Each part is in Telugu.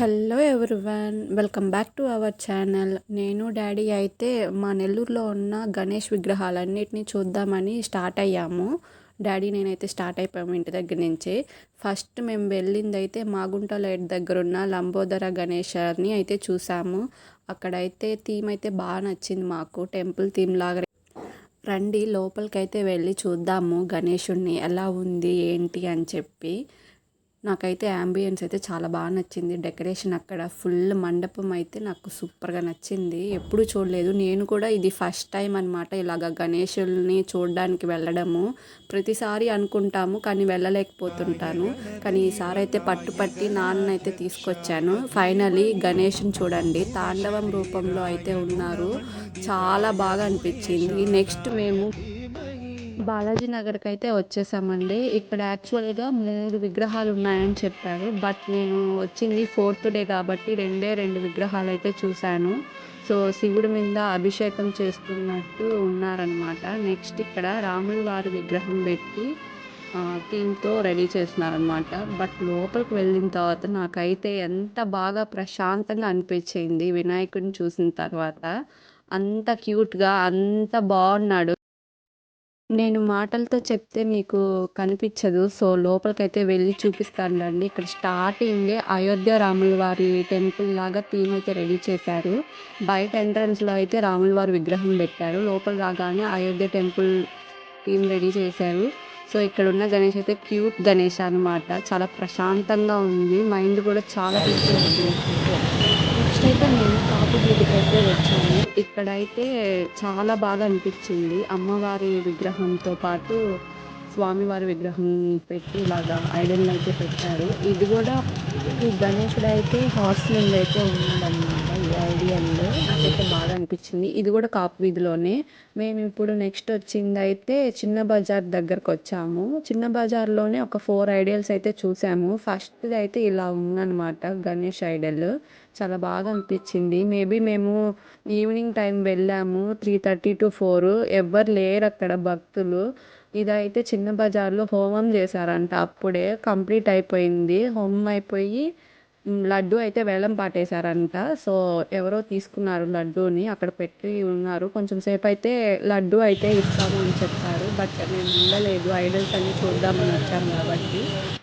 Hello everyone welcome back to our channel. నేను డాడీ అయితే మా నెల్లూరులో ఉన్న గణేష్ విగ్రహాలన్నిటిని చూద్దామని స్టార్ట్ అయ్యాము. డాడీ నేనైతే స్టార్ట్ అయిపోయాము ఇంటి దగ్గర నుంచి. ఫస్ట్ మేము వెళ్ళింది అయితే మాగుంట లైట్ దగ్గర ఉన్న లంబోదర గణేశాన్ని అయితే చూసాము. అక్కడైతే థీమ్ అయితే బాగా నచ్చింది మాకు టెంపుల్ థీమ్ లాగా. రండి లోపలికైతే వెళ్ళి చూద్దాము గణేషుణ్ణి ఎలా ఉంది ఏంటి అని చెప్పి. నాకైతే యాంబియన్స్ అయితే చాలా బాగా నచ్చింది. డెకరేషన్ అక్కడ ఫుల్ మండపం అయితే నాకు సూపర్గా నచ్చింది. ఎప్పుడు చూడలేదు. నేను కూడా ఇది ఫస్ట్ టైం అనమాట ఇలాగ గణేషుల్ని చూడడానికి వెళ్ళడము. ప్రతిసారి అనుకుంటాము కానీ వెళ్ళలేకపోతుంటాను. కానీ ఈసారి అయితే పట్టుపట్టి నాన్న అయితే తీసుకొచ్చాను. ఫైనలీ గణేష్ని చూడండి. తాండవం రూపంలో అయితే ఉన్నారు. చాలా బాగా అనిపించింది. నెక్స్ట్ మేము బాలాజీ నగర్కి అయితే వచ్చేసామండి. ఇక్కడ యాక్చువల్గా మూడు విగ్రహాలు ఉన్నాయని చెప్పారు. బట్ నేను వచ్చింది ఫోర్త్ డే కాబట్టి రెండే రెండు విగ్రహాలు అయితే చూశాను. సో శివుడి మీద అభిషేకం చేస్తున్నట్టు ఉన్నారనమాట నెక్స్ట్ ఇక్కడ రాముల వారి విగ్రహం పెట్టి థీమ్తో రెడీ చేస్తున్నారనమాట బట్ లోపలికి వెళ్ళిన తర్వాత నాకైతే ఎంత బాగా ప్రశాంతంగా అనిపించింది వినాయకుడిని చూసిన తర్వాత. అంత క్యూట్గా అంత బాగున్నాడు. నేను మాటలతో చెప్తే మీకు కనిపించదు. సో లోపలికైతే వెళ్ళి చూపిస్తానులేండి. ఇక్కడ స్టార్టింగే అయోధ్య రాముల వారి టెంపుల్ లాగా థీమ్ అయితే రెడీ చేశారు. బయట ఎంట్రన్స్లో అయితే రాముల వారి విగ్రహం పెట్టారు. లోపల రాగానే అయోధ్య టెంపుల్ థీమ్ రెడీ చేశారు. సో ఇక్కడ ఉన్న గణేష్ అయితే క్యూట్ గణేష్ అనమాట చాలా ప్రశాంతంగా ఉంది. మైండ్ కూడా చాలా నెక్స్ట్ అయితే నేను కాపు ఇక్కడైతే చాలా బాగా అనిపించింది. అమ్మవారి విగ్రహంతో పాటు స్వామివారి విగ్రహం పెట్టి ఇలాగా ఐడల్ అయితే పెట్టారు. ఇది కూడా ఈ గణేశుడు అయితే హాస్టల్ అయితే ఉందండి. ఈ నాకైతే బాగా అనిపించింది. ఇది కూడా కాపు వీధిలోనే. మేము ఇప్పుడు నెక్స్ట్ వచ్చింది అయితే చిన్న బజార్ దగ్గరకు వచ్చాము. చిన్న బజార్లోనే ఒక ఫోర్ ఐడియల్స్ అయితే చూసాము. ఫస్ట్ది అయితే ఇలా ఉందన్నమాట గణేష్ ఐడల్ చాలా బాగా అనిపించింది. మేబీ మేము ఈవినింగ్ టైం వెళ్ళాము త్రీ థర్టీ టు ఫోర్ ఎవ్వరు లేరు అక్కడ భక్తులు. ఇదైతే చిన్న బజార్లో హోమం చేశారంట. అప్పుడే కంప్లీట్ అయిపోయింది. హోమం అయిపోయి లడ్డు అయితే వేలం పాటేశారంట. సో ఎవరో తీసుకున్నారు లడ్డూని అక్కడ పెట్టి ఉన్నారు. కొంచెం సేపు అయితే లడ్డు అయితే ఇస్తాము అని చెప్పారు. బట్ మేము ఉండలేదు. ఐడల్స్ అన్ని చూద్దామని వచ్చాము కాబట్టి.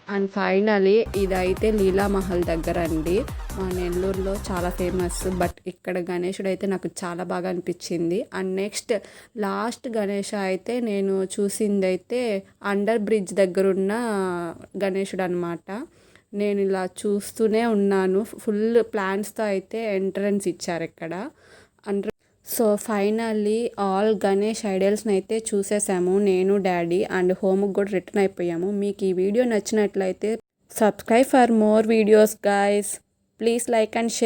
అండ్ ఫైనలీ ఇదైతే లీలామహల్ దగ్గర అండి. మా నెల్లూరులో చాలా ఫేమస్. బట్ ఇక్కడ గణేషుడు అయితే నాకు చాలా బాగా అనిపించింది. అండ్ నెక్స్ట్ లాస్ట్ గణేష అయితే నేను చూసింది అయితే అండర్ బ్రిడ్జ్ దగ్గర ఉన్న గణేషుడు అనమాట నేను ఇలా చూస్తూనే ఉన్నాను. ఫుల్ ప్లాన్స్తో అయితే ఎంట్రన్స్ ఇచ్చారు ఇక్కడ. And so finally all Ganesh ఐడల్స్ని అయితే చూసేసాము. నేను డాడీ అండ్ హోమ్కి కూడా రిటర్న్ అయిపోయాము. మీకు ఈ వీడియో నచ్చినట్లయితే subscribe for more videos guys. Please like and share